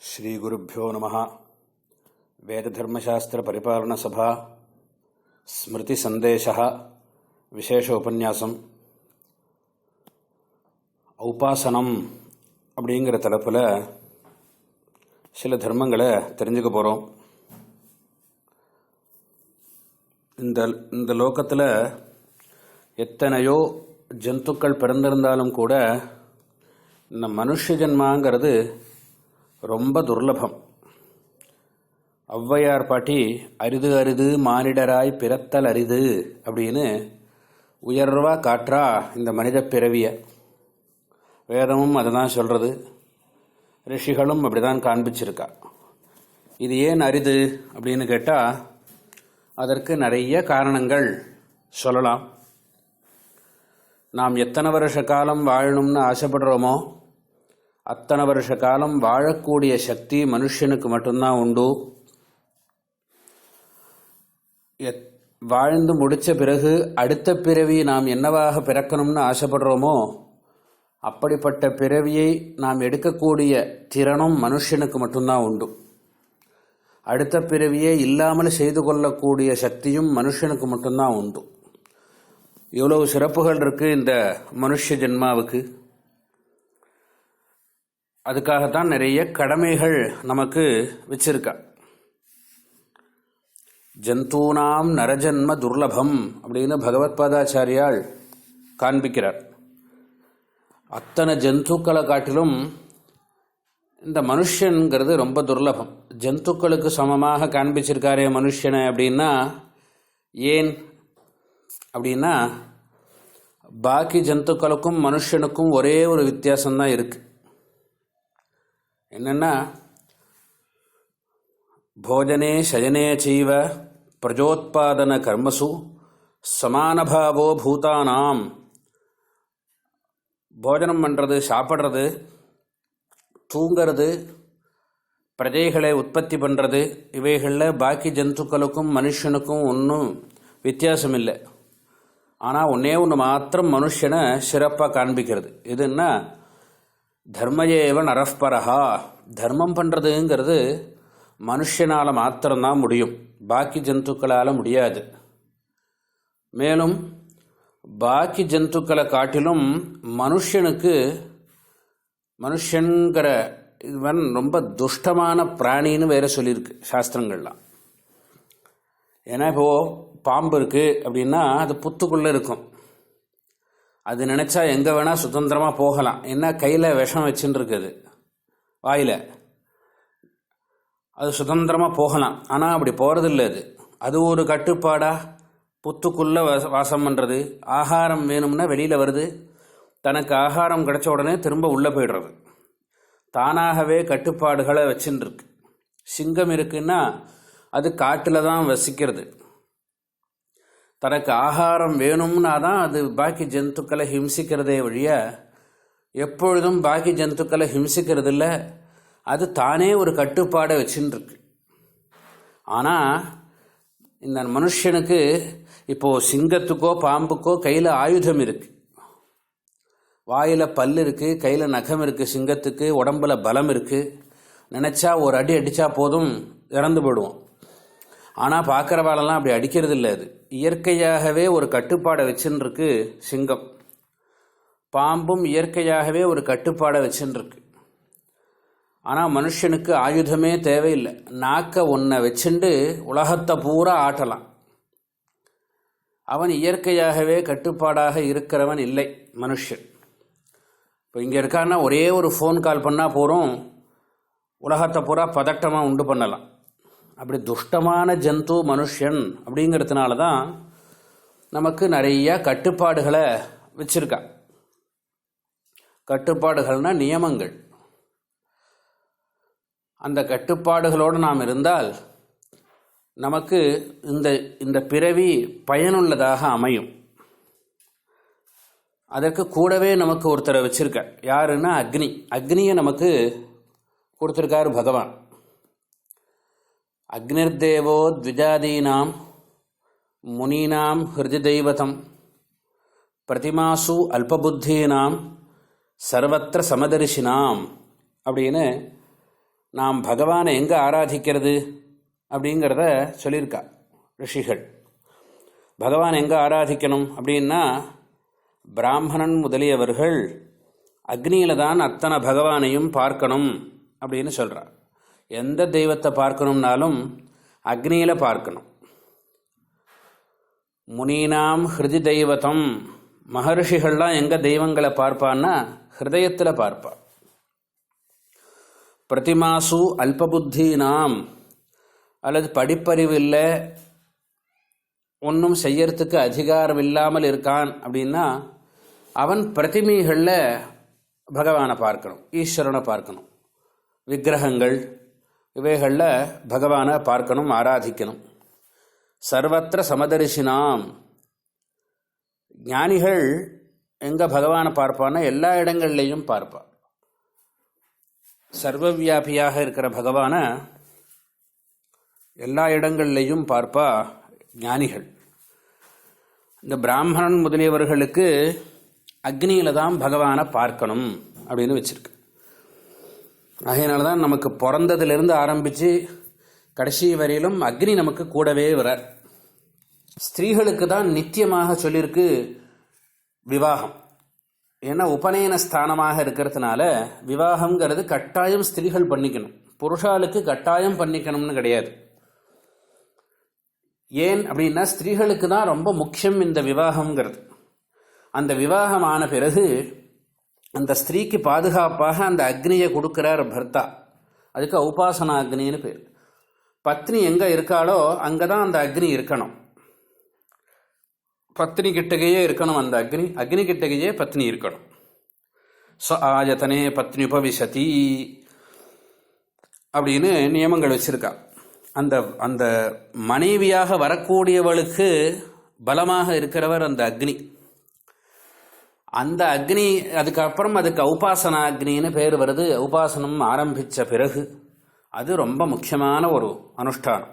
ஸ்ரீ ஸ்ரீகுருப்போ நம. வேத தர்மசாஸ்திர பரிபாலன சபா. ஸ்மிருதி சந்தேஷ விசேஷ உபன்யாசம். உபாசனம் அப்படிங்கிற தலைப்பில் சில தர்மங்களை தெரிஞ்சுக்க போகிறோம் இந்த இந்த லோக்கத்தில் எத்தனையோ ஜந்துக்கள் பிறந்திருந்தாலும் கூட இந்த மனுஷ ஜென்மாங்கிறது ரொம்ப துர்லபம். ஔவையார் பாட்டி அரிது அரிது மானிடராய் பிறத்தல் அரிது அப்படின்னு உயர்வா காற்றா இந்த மனித பிறவிய. வேதமும் அதை தான் சொல்கிறது ரிஷிகளும் அப்படி தான் காண்பிச்சிருக்கா. இது ஏன் அரிது அப்படின்னு கேட்டால் அதற்கு நிறைய காரணங்கள் சொல்லலாம். நாம் எத்தனை வருஷ காலம் வாழணும்னு ஆசைப்படுறோமோ அத்தனை வருஷ காலம் வாழக்கூடிய சக்தி மனுஷனுக்கு மட்டும்தான் உண்டு. எத்- வாழ்ந்து முடித்த பிறகு அடுத்த பிறவி நாம் என்னவாக பிறக்கணும்னு ஆசைப்படுறோமோ அப்படிப்பட்ட பிறவியை நாம் எடுக்கக்கூடிய திறனும் மனுஷனுக்கு மட்டும்தான் உண்டு. அடுத்த பிறவியே இல்லாமல் செய்து கொள்ளக்கூடிய சக்தியும் மனுஷனுக்கு மட்டும்தான் உண்டு. இவ்வளவு சிறப்புகள் இருக்குது இந்த மனுஷ ஜென்மாவுக்கு. அதுக்காகத்தான் நிறைய கடமைகள் நமக்கு வச்சிருக்கா. ஜந்தூனாம் நரஜன்ம துர்லபம் அப்படின்னு பகவத் பாதாச்சாரியால் காண்பிக்கிறார். அத்தனை ஜந்துக்களை காட்டிலும் இந்த மனுஷங்கிறது ரொம்ப துர்லபம். ஜந்துக்களுக்கு சமமாக காண்பிச்சிருக்காரே மனுஷனை அப்படின்னா ஏன்? அப்படின்னா பாக்கி ஜந்துக்களுக்கும் மனுஷனுக்கும் ஒரே ஒரு வித்தியாசம்தான் இருக்குது என்னென்னா போஜனே சயனே செய்வ பிரஜோத்பாதன கர்மசு சமானபாவோ பூதானாம். போஜனம் பண்ணுறது சாப்பிட்றது தூங்கிறது பிரஜைகளை உற்பத்தி பண்ணுறது இவைகளில் பாக்கி ஜந்துக்களுக்கும் மனுஷனுக்கும் ஒன்றும் வித்தியாசம் இல்லை ஆனால் ஒன்றே ஒன்று மாத்திரம் மனுஷனை சிறப்பாக காண்பிக்கிறது. எதுன்னா தர்மயேவ நரஸ்பரஹா. தர்மம் பண்ணுறதுங்கிறது மனுஷனால் மாத்திரம்தான் முடியும். பாக்கி ஜந்துக்களால் முடியாது. மேலும் பாக்கி ஜந்துக்களை காட்டிலும் மனுஷனுக்கு மனுஷங்கிற இவன் ரொம்ப துஷ்டமான பிராணின்னு வேற சொல்லியிருக்கு சாஸ்திரங்கள்லாம். ஏன்னா இப்போது பாம்பு இருக்குது அப்படின்னா அது புத்துக்குள்ளே இருக்கும். அது நினச்சா எங்கே வேணால் சுதந்திரமாக போகலாம். என்ன கையில் விஷம் வச்சுன்னு இருக்குது வாயில். அது சுதந்திரமாக போகலாம். ஆனால் அப்படி போகிறதில்ல அது. அது ஒரு கட்டுப்பாடாக புத்துக்குள்ளே வாச- வாசம் பண்ணுறது ஆகாரம் வேணும்னா வெளியில் வருது. தனக்கு ஆகாரம் கிடைச்ச உடனே திரும்ப உள்ளே போயிடுறது. தானாகவே கட்டுப்பாடுகளை வச்சுன்னு இருக்கு சிங்கம் இருக்குன்னா அது காட்டில் தான் வசிக்கிறது. தனக்கு ஆகாரம் வேணும்னா தான் அது பாக்கி ஜந்துக்களை ஹிம்சிக்கிறதே வழிய எப்பொழுதும் பாக்கி ஜந்துக்களை ஹிம்சிக்கிறது இல்லை அது தானே ஒரு கட்டுப்பாடை வச்சுன்னு இருக்கு ஆனால் இந்த மனுஷனுக்கு இப்போது சிங்கத்துக்கோ பாம்புக்கோ கையில் ஆயுதம் இருக்குது வாயில் பல் இருக்குது கையில் நகம் இருக்குது சிங்கத்துக்கு உடம்புல பலம் இருக்குது நினச்சா ஒரு அடி அடித்தா போதும் இறந்து போயிடுவோம் ஆனால் பார்க்குறவாளெல்லாம் அப்படி அடிக்கிறது இல்லை அது. இயற்கையாகவே ஒரு கட்டுப்பாடை வச்சுன்னு சிங்கம். பாம்பும் இயற்கையாகவே ஒரு கட்டுப்பாடை வச்சுன்னு ஆனால் மனுஷனுக்கு ஆயுதமே தேவையில்லை. நாக்கை ஒன்றை வச்சுண்டு உலகத்தை பூரா ஆட்டலாம். அவன் இயற்கையாகவே கட்டுப்பாடாக இருக்கிறவன் இல்லை மனுஷன். இப்போ இங்கே இருக்கான்னா ஒரே ஒரு ஃபோன் கால் பண்ணால் போகிறோம் உலகத்தை பூரா பதட்டமாக உண்டு பண்ணலாம். அப்படி துஷ்டமான ஜந்து மனுஷன் அப்படிங்கிறதுனால தான் நமக்கு நிறைய கட்டுப்பாடுகளை வச்சிருக்கா. கட்டுப்பாடுகள்னால் நியமங்கள். அந்த கட்டுப்பாடுகளோடு நாம் இருந்தால் நமக்கு இந்த இந்த பிறவி பயனுள்ளதாக அமையும். அதற்கு கூடவே நமக்கு ஒருத்தரை வச்சுருக்க. யாருன்னா அக்னி. அக்னியை நமக்கு கொடுத்துருக்காரு பகவான். அக்னிர்தேவோ த்விஜாதீனாம் முனீனாம் ஹிருதி தெய்வதம் பிரதிமாசு அல்பபுத்தீனாம் சர்வத்திர சமதரிசினாம் அப்படின்னு நாம் பகவானை எங்கே ஆராதிக்கிறது? அப்படிங்கிறத சொல்லியிருக்கா ரிஷிகள். பகவான் எங்கே ஆராதிக்கணும் அப்படின்னா பிராமணன் முதலியவர்கள் அக்னியில் தான் அத்தனை பகவானையும் பார்க்கணும் அப்படின்னு சொல்கிறார் எந்த தெய்வத்தை பார்க்கணும்னாலும் அக்னியில் பார்க்கணும். முனீனாம் ஹிருதி தெய்வத்தம். மகர்ஷிகள்லாம் எங்கே தெய்வங்களை பார்ப்பான்னா ஹிருதயத்தில் பார்ப்பா. பிரதிமாசு அல்பபுத்தீனாம். அல்லது படிப்பறிவு இல்லை ஒன்றும் செய்யறதுக்கு அதிகாரம் இல்லாமல் இருக்கான் அப்படின்னா அவன் பிரதிமைகளில் பகவானை பார்க்கணும் ஈஸ்வரனை பார்க்கணும். விக்கிரகங்கள் இவைகளில் பகவானை பார்க்கணும் ஆராதிக்கணும். சர்வத்திர சமதரிசினாம் ஞானிகள் எங்கே பகவானை பார்ப்பான்னா எல்லா இடங்கள்லையும் பார்ப்பான் சர்வவியாபியாக இருக்கிற பகவானை எல்லா இடங்கள்லையும் பார்ப்பா ஞானிகள். இந்த பிராமணன் முதலியவர்களுக்கு அக்னியில் தான் பகவானை பார்க்கணும் அப்படின்னு வச்சுருக்கு. ஆகையினால தான் நமக்கு பிறந்ததுலேருந்து ஆரம்பித்து கடைசி வரையிலும் அக்னி நமக்கு கூடவே வரார். ஸ்திரீகளுக்கு தான் நித்தியமாக சொல்லியிருக்கு விவாகம். ஏன்னா உபநயன ஸ்தானமாக இருக்கிறதுனால விவாகங்கிறது கட்டாயம் ஸ்திரீகள் பண்ணிக்கணும். புருஷாளுக்கு கட்டாயம் பண்ணிக்கணும்னு கிடையாது. ஏன் அப்படின்னா ஸ்திரீகளுக்கு தான் ரொம்ப முக்கியம் இந்த விவாகங்கிறது அந்த விவாகமான பிறகு அந்த ஸ்திரீக்கு பாதுகாப்பாக அந்த அக்னியை கொடுக்குறார் பர்த்தா அதுக்கு உபாசனா அக்னின்னு பேர். பத்னி எங்கே இருக்காளோ அங்கே தான் அந்த அக்னி இருக்கணும். பத்னி கிட்டகையே இருக்கணும் அந்த அக்னி. அக்னி கிட்டகையே பத்னி இருக்கணும். ச ஆயத்தனே பத்னி உபவிசதி அப்படின்னு நியமங்கள் வச்சுருக்கான் அந்த அந்த மனைவியாக வரக்கூடியவளுக்கு பலமாக இருக்கிறவர் அந்த அக்னி. அந்த அக்னி அதுக்கப்புறம் அதுக்கு உபாசனா அக்னின்னு பேர் வருது. உபாசனம் ஆரம்பித்த பிறகு அது ரொம்ப முக்கியமான ஒரு அனுஷ்டானம்.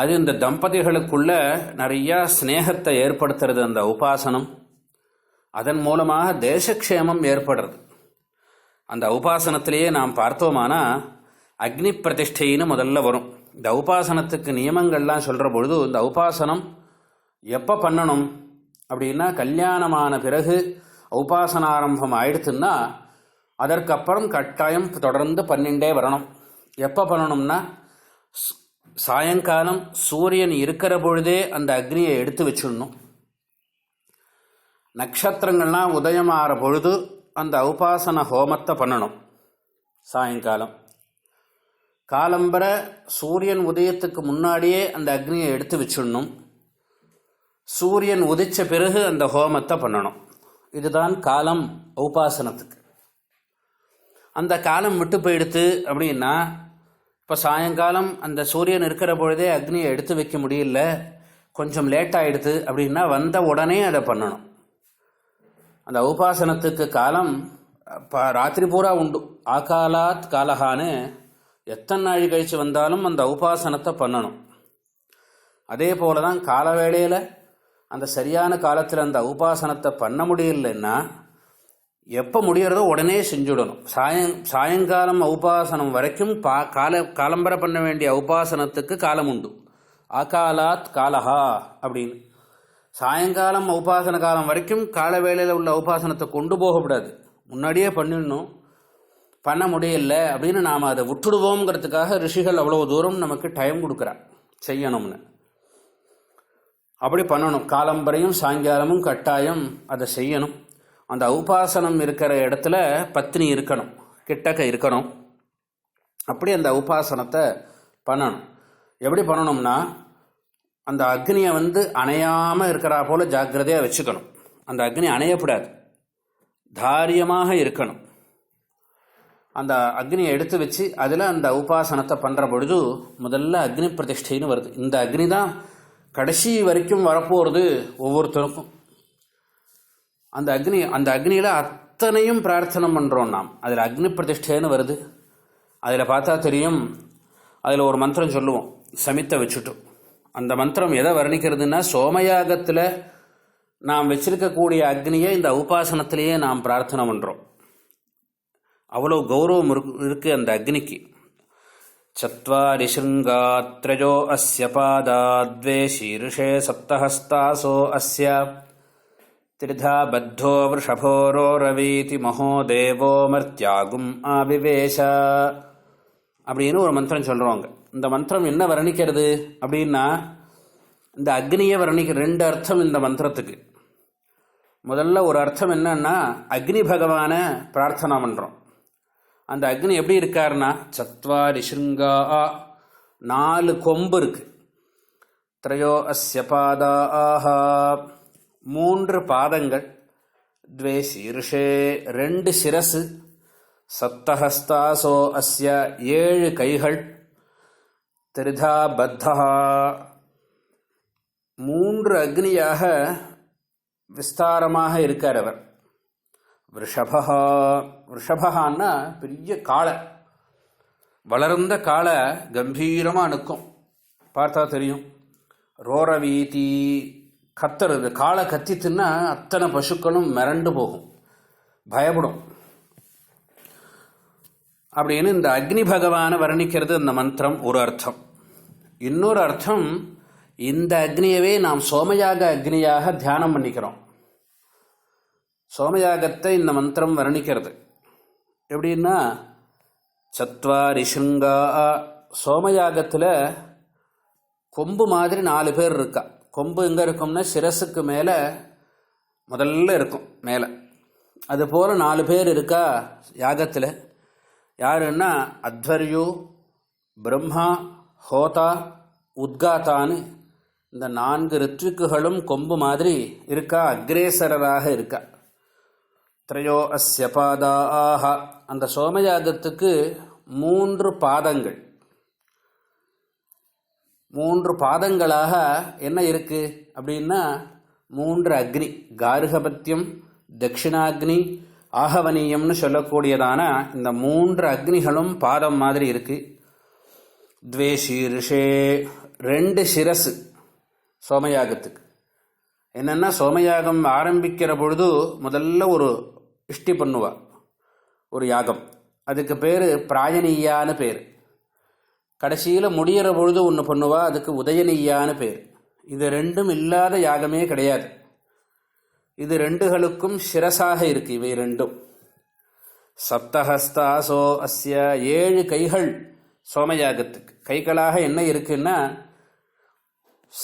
அது இந்த தம்பதிகளுக்குள்ள நிறையா ஸ்னேகத்தை ஏற்படுத்துறது அந்த உபாசனம். அதன் மூலமாக தேசக்ஷேமம் ஏற்படுறது. அந்த உபாசனத்திலேயே நாம் பார்த்தோமானா அக்னி பிரதிஷ்டைன்னு முதல்ல வரும். இந்த உபாசனத்துக்கு நியமங்கள்லாம் சொல்கிற பொழுது இந்த உபாசனம் எப்போ பண்ணணும்? அப்படின்னா கல்யாணமான பிறகு உபாசனாரம்பம் ஆயிடுத்துன்னா அதற்கப்புறம் கட்டாயம் தொடர்ந்து பன்னெண்டே வரணும். எப்போ பண்ணணும்னா சாயங்காலம் சூரியன் இருக்கிற பொழுதே அந்த அக்னியை எடுத்து வச்சிடணும். நட்சத்திரங்கள்லாம் உதயமாகிற பொழுது அந்த உபாசன ஹோமத்தை பண்ணணும் சாயங்காலம். காலம்பர சூரியன் உதயத்துக்கு முன்னாடியே அந்த அக்னியை எடுத்து வச்சிடணும். சூரியன் உதித்த பிறகு அந்த ஹோமத்தை பண்ணணும். இதுதான் காலம் உபாசனத்துக்கு. அந்த காலம் விட்டு போயிடுத்து அப்படின்னா இப்போ சாயங்காலம் அந்த சூரியன் இருக்கிற பொழுதே அக்னியை எடுத்து வைக்க முடியல கொஞ்சம் லேட் ஆகிடுது அப்படின்னா வந்த உடனே அதை பண்ணணும். அந்த உபாசனத்துக்கு காலம் ராத்திரி பூரா உண்டு. ஆகாலாத் காலகான்னு எத்தனை நாள் கழித்து வந்தாலும் அந்த உபாசனத்தை பண்ணணும். அதே போல தான் கால வேளையில் அந்த சரியான காலத்தில் அந்த உபாசனத்தை பண்ண முடியலன்னா எப்போ முடியறதோ உடனே செஞ்சுடணும். சாயங் சாயங்காலம் உபாசனம் வரைக்கும் பா கால காலம்பரை பண்ண வேண்டிய உபாசனத்துக்கு காலம் உண்டு. அகாலாத் காலஹா அப்படின்னு. சாயங்காலம் உபாசன காலம் வரைக்கும் கால வேளையில் உள்ள உபாசனத்தை கொண்டு போகக்கூடாது. முன்னாடியே பண்ணிடணும். பண்ண முடியல அப்படின்னு நாம் அதை விட்டுடுவோங்கிறதுக்காக ரிஷிகள் அவ்வளோ தூரம் நமக்கு டைம் கொடுக்குறா. செய்யணும்னு. அப்படி பண்ணணும். காலம்பரையும் சாயங்காலமும் கட்டாயம் அதை செய்யணும். அந்த உபாசனம் இருக்கிற இடத்துல பத்னி இருக்கணும். கிட்டக்க இருக்கணும். அப்படி அந்த உபாசனத்தை பண்ணணும். எப்படி பண்ணணும்னா அந்த அக்னியை வந்து அணையாமல் இருக்கிறா போல் ஜாக்கிரதையாக வச்சுக்கணும். அந்த அக்னி அணையக்கூடாது தாரியமாக இருக்கணும். அந்த அக்னியை எடுத்து வச்சு அதில் அந்த உபாசனத்தை பண்ணுற பொழுது முதல்ல அக்னி பிரதிஷ்டைன்னு வருது. இந்த அக்னி தான் கடைசி வரைக்கும் வரப்போகிறது ஒவ்வொருத்தருக்கும். அந்த அக்னி அந்த அக்னியில் அத்தனையும் பிரார்த்தனை பண்ணுறோம் நாம். அதில் அக்னி பிரதிஷ்டைன்னு வருது. அதில் பார்த்தா தெரியும். அதில் ஒரு மந்திரம் சொல்லுவோம். சமித்தை வச்சுட்டு. அந்த மந்திரம் எதை வர்ணிக்கிறதுனா சோமயாகத்தில் நாம் வச்சிருக்கக்கூடிய அக்னியை இந்த உபாசனத்திலேயே நாம் பிரார்த்தனை பண்ணுறோம் அவ்வளோ கௌரவம் இருக்கு இருக்குது அந்த அக்னிக்கு. चत्वारि शृङ्गात्रयो अस्य पादा द्वे शीर्षे सप्तहस्तासो अस्य। त्रिधा बद्धो वृषभोरोरवीति महो देवो मर्त्यागुम् आविवेश। அப்படின்னு ஒரு மந்திரம் சொல்கிறோங்க இந்த மந்திரம் என்ன வர்ணிக்கிறது அப்படின்னா இந்த அக்னியை வர்ணிக்க ரெண்டு அர்த்தம் இந்த மந்திரத்துக்கு. முதல்ல ஒரு அர்த்தம் என்னன்னா அக்னி பகவானை பிரார்த்தனா பண்ணுறோம் அந்த அக்னி எப்படி இருக்காருன்னா சத்வாரி ஷிருங்கா நாலு கொம்பு இருக்கு. த்ரயோ அஸ்ய பாதா ஆஹா மூன்று பாதங்கள். த்வே சீர்ஷே ரெண்டு சிரசு. சப்தஹஸ்தாசோ அஸ்ய ஏழு கைகள். திரிதா பத்தா. மூன்று அக்னியாக விஸ்தாரமாக இருக்கார் அவர். ரிஷபா ரிஷபகான்னா பெரிய காளை. வளர்ந்த காளை கம்பீரமாக நிற்கும் பார்த்தா தெரியும். ரோர வீதி கத்துறது. காளை கத்தித்துன்னா அத்தனை பசுக்களும் மிரண்டு போகும். பயப்படும். அப்படின்னு இந்த அக்னி பகவானை வர்ணிக்கிறது இந்த மந்திரம் ஒரு அர்த்தம். இன்னொரு அர்த்தம் இந்த அக்னியவே நாம் சோமயாக அக்னியாக தியானம் பண்ணிக்கிறோம். சோமயாகத்தை இந்த மந்திரம் வர்ணிக்கிறது. எப்படின்னா சத்வாரி ஷிங்கா சோமயாகத்தில் கொம்பு மாதிரி நாலு பேர் இருக்கா. கொம்பு எங்கே இருக்கும்னா சிரசுக்கு மேலே முதல்ல இருக்கும் மேலே. அது போல் நாலு பேர் இருக்கா யாகத்தில். யாருன்னா அத்வர்யு பிரம்மா ஹோதா உத்காத்தான்னு இந்த நான்கு ரித்விக்குகளும் கொம்பு மாதிரி இருக்கா அக்ரேசரராக இருக்கா. திரையோ அஸ்ய பாதாக அந்த சோமயாகத்துக்கு மூன்று பாதங்கள். மூன்று பாதங்களாக என்ன இருக்குது அப்படின்னா மூன்று அக்னி. கார்கபத்தியம் தட்சிணாக்னி ஆகவனியம்னு சொல்லக்கூடியதான இந்த மூன்று அக்னிகளும் பாதம் மாதிரி இருக்குது துவே சீர்ஷே ரெண்டு சிரசு சோமயாகத்துக்கு. என்னென்னா சோமயாகம் ஆரம்பிக்கிற பொழுது முதல்ல ஒரு இஷ்டி பண்ணுவா. ஒரு யாகம். அதுக்கு பேர் பிராயணியான்னு பேர். கடைசியில் முடிகிற பொழுது ஒன்று பண்ணுவா அதுக்கு உதயநீயான்னு பேர். இது ரெண்டும் இல்லாத யாகமே கிடையாது. இது ரெண்டுகளுக்கும் சிரசாக இருக்கு இவை ரெண்டும். சப்தஹஸ்தாசோ அஸ்ய ஏழு கைகள் சோமயாகத்துக்கு. கைகளாக என்ன இருக்குன்னா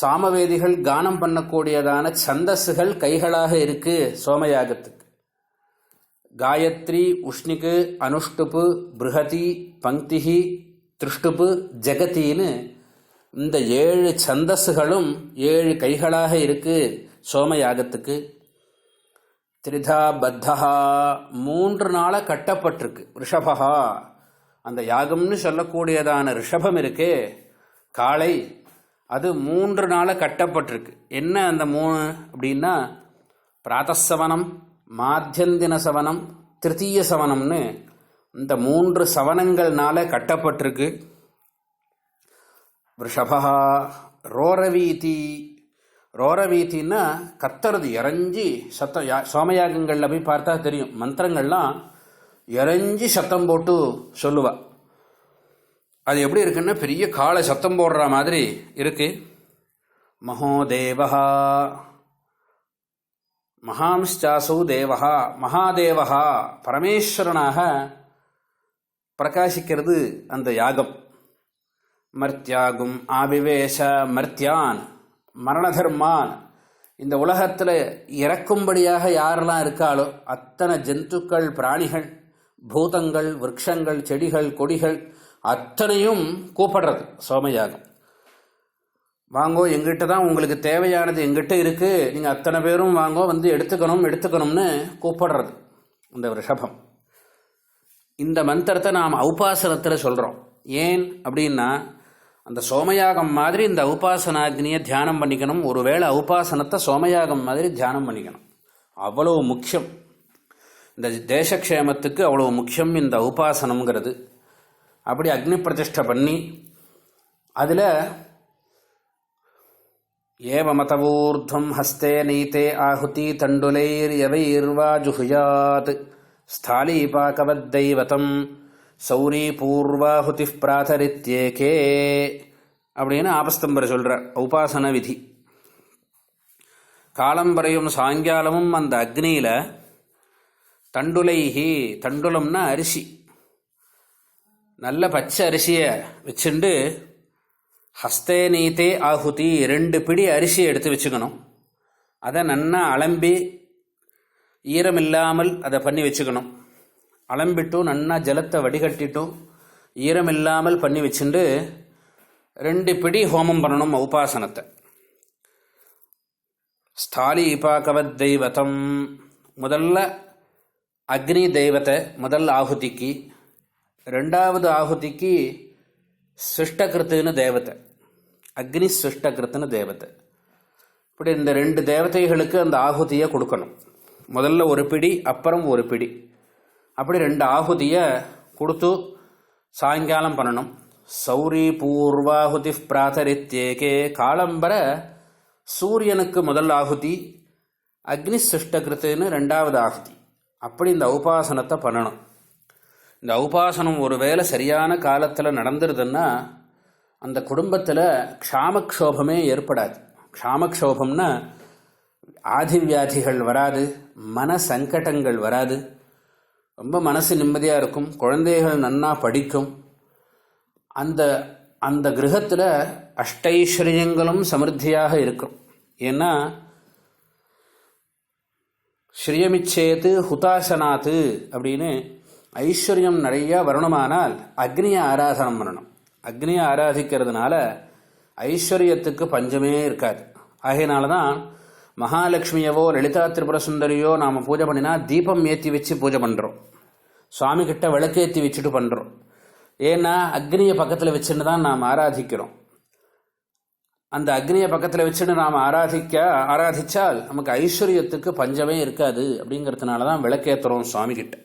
சாமவேதிகள் கானம் பண்ணக்கூடியதான சந்தஸுகள் கைகளாக இருக்கு சோமயாகத்துக்கு. காயத்ரி உஷ்ணிக்கு அனுஷ்டுப்பு பிருகதி பங்கிஹி திருஷ்டுப்பு ஜெகத்தின்னு இந்த ஏழு சந்தஸ்களும் ஏழு கைகளாக இருக்கு சோமயாகத்துக்கு. திரிதா பத்தஹா மூன்று நாளாக கட்டப்பட்டிருக்கு ரிஷபஹா. அந்த யாகம்னு சொல்லக்கூடியதான ரிஷபம் இருக்கே காளை அது மூன்று நாளாக கட்டப்பட்டிருக்கு. என்ன அந்த மூணு அப்படின்னா பிராத்தசவனம் மாத்தியந்தின சவனம் திருத்தீய சவனம்னு இந்த மூன்று சவனங்கள்னால கட்டப்பட்டிருக்கு. ரிஷபா ரோரவீதி. ரோரவீத்தின்னா கத்துறது இறஞ்சி சத்தம் யா சோமயாகங்களில் போய் பார்த்தா தெரியும். மந்திரங்கள்லாம் இறஞ்சி சத்தம் போட்டு சொல்லுவா. அது எப்படி இருக்குன்னா பெரிய காலை சத்தம் போடுற மாதிரி இருக்குது மகோதேவா மகாம்ஷாசௌ தேவகா மகாதேவகா பரமேஸ்வரனாக பிரகாசிக்கிறது அந்த யாகம். மர்த்தியாகும் ஆவிவேஷ மர்த்தியான் மரணதர்மான். இந்த உலகத்தில் இறக்கும்படியாக யாரெல்லாம் இருக்காளோ அத்தனை ஜந்துக்கள் பிராணிகள் பூதங்கள் விரக்ஷங்கள் செடிகள் கொடிகள் அத்தனையும் கூப்பிடுறது சோமயாகம். வாங்கோ எங்கிட்ட தான் உங்களுக்கு தேவையானது எங்கிட்ட இருக்குது நீங்கள் அத்தனை பேரும் வாங்கோ வந்து எடுத்துக்கணும் எடுத்துக்கணும்னு கூப்பிடுறது. இந்த ரிஷபம். இந்த மந்திரத்தை நாம் உபாசனத்தில் சொல்கிறோம் ஏன் அப்படின்னா அந்த சோமயாகம் மாதிரி இந்த உபாசனாக்னியை தியானம் பண்ணிக்கணும். ஒருவேளை உபாசனத்தை சோமயாகம் மாதிரி தியானம் பண்ணிக்கணும். அவ்வளோ முக்கியம். இந்த தேசக்ஷேமத்துக்கு அவ்வளோ முக்கியம் இந்த உபாசனங்கிறது அப்படி அக்னி பிரதிஷ்டை பண்ணி அதில் ஏவமதவூர்துவம் ஹஸ்தே நீத்தே ஆஹுதி தண்டுலைர்யவைர்வா ஜுஹுயாத் ஸ்தாலீபாகவத்தைவதம் சௌரி பூர்வாஹுதி பிராதரித்யேகே அப்படின்னு ஆபஸ்தம்பரை சொல்கிறார் உபாசன விதி. காலம்பரையும் சாயங்காலமும் அந்த அக்னியில் தண்டுலைஹி தண்டுலம்னா அரிசி. நல்ல பச்சை அரிசியை வச்சுண்டு ஹஸ்தே நீத்தே ஆகுதி ரெண்டு பிடி அரிசி எடுத்து வச்சுக்கணும். அதை நன்னா அலம்பி ஈரமில்லாமல் அதை பண்ணி வச்சுக்கணும். அலம்பிட்டும் நன்னா ஜலத்தை வடிகட்டிட்டும் ஈரமில்லாமல் பண்ணி வச்சுட்டு ரெண்டு பிடி ஹோமம் பண்ணணும் உபாசனத்தை. ஸ்தாலி இபாகவத் தெய்வத்தம் முதல்ல அக்னி தெய்வத்தை முதல் ஆகுதிக்கு ரெண்டாவது ஆகுதிக்கு சிருஷ்டகிருத்துன்னு தேவத்தை. அக்னி சிஷ்டகிருத்துன்னு தேவத்தை. இப்படி இந்த ரெண்டு தேவதைகளுக்கு அந்த ஆகுதியை கொடுக்கணும். முதல்ல ஒரு பிடி அப்புறம் ஒரு பிடி. அப்படி ரெண்டு ஆகுதியை கொடுத்து சாயங்காலம் பண்ணணும். சௌரி பூர்வாகுதி பிராதரித்தேகே காலம்பர சூரியனுக்கு முதல் ஆகுதி அக்னி சிஷ்டகிருத்துன்னு ரெண்டாவது ஆகுதி. அப்படி இந்த உபாசனத்தை பண்ணணும். இந்த உபாசனம் ஒருவேளை சரியான காலத்தில் நடந்துருதுன்னா அந்த குடும்பத்தில் க்ஷாமக்ஷோபமே ஏற்படாது. க்ஷாமக்ஷோபம்னா ஆதி வியாதிகள் வராது மன சங்கடங்கள் வராது. ரொம்ப மனசு நிம்மதியாக இருக்கும் குழந்தைகள் நன்னா படிக்கும். அந்த அந்த கிரகத்தில் அஷ்டைஸ்வரியங்களும் சமிருத்தியாக இருக்கும். ஏன்னா ஸ்ரீயமிச்சேத்து ஹுதாசனாத்து அப்படின்னு ஐஸ்வர்யம் நிறையா வரணுமானால் அக்னியை ஆராதனம் பண்ணணும். அக்னியை ஆராதிக்கிறதுனால ஐஸ்வர்யத்துக்கு பஞ்சமே இருக்காது. ஆகையினால தான் மகாலட்சுமியவோ லலிதா திரிபுர சுந்தரியோ நாம் பூஜை பண்ணினா தீபம் ஏற்றி வச்சு பூஜை பண்ணுறோம் சுவாமிகிட்ட விளக்கேற்றி வச்சுட்டு பண்ணுறோம் ஏன்னா அக்னியை பக்கத்தில் வச்சுன்னு தான் நாம் ஆராதிக்கிறோம். அந்த அக்னியை பக்கத்தில் வச்சுன்னு நாம் ஆராதிக்க ஆராதித்தால் நமக்கு ஐஸ்வர்யத்துக்கு பஞ்சமே இருக்காது அப்படிங்கிறதுனால தான் விளக்கேற்றுறோம் சுவாமிகிட்ட.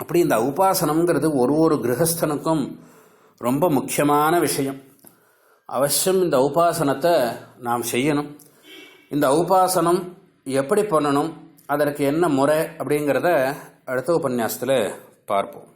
அப்படி இந்த உபாசனம்ங்கிறது ஒரு ஒரு கிரகஸ்தனுக்கும் ரொம்ப முக்கியமான விஷயம். அவசியம் இந்த உபாசனத்தை நாம் செய்யணும். இந்த உபாசனம் எப்படி பண்ணணும் அதற்கு என்ன முறை அப்படிங்கிறத அடுத்த உபன்யாசத்தில் பார்ப்போம்.